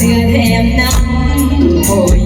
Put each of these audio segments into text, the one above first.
เสื้อแถมน้ำโอ้ย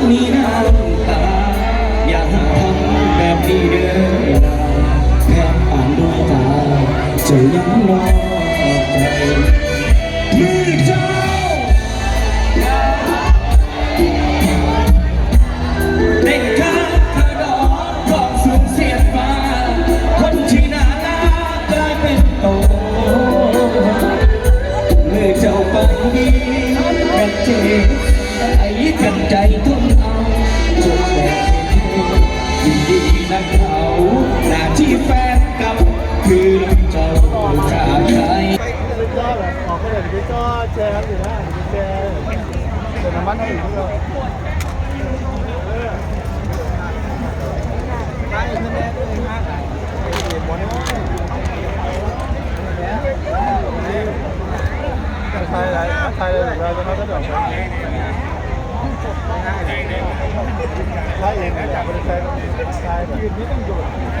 ามยังมีน้ำ Die Nebenwirkungen.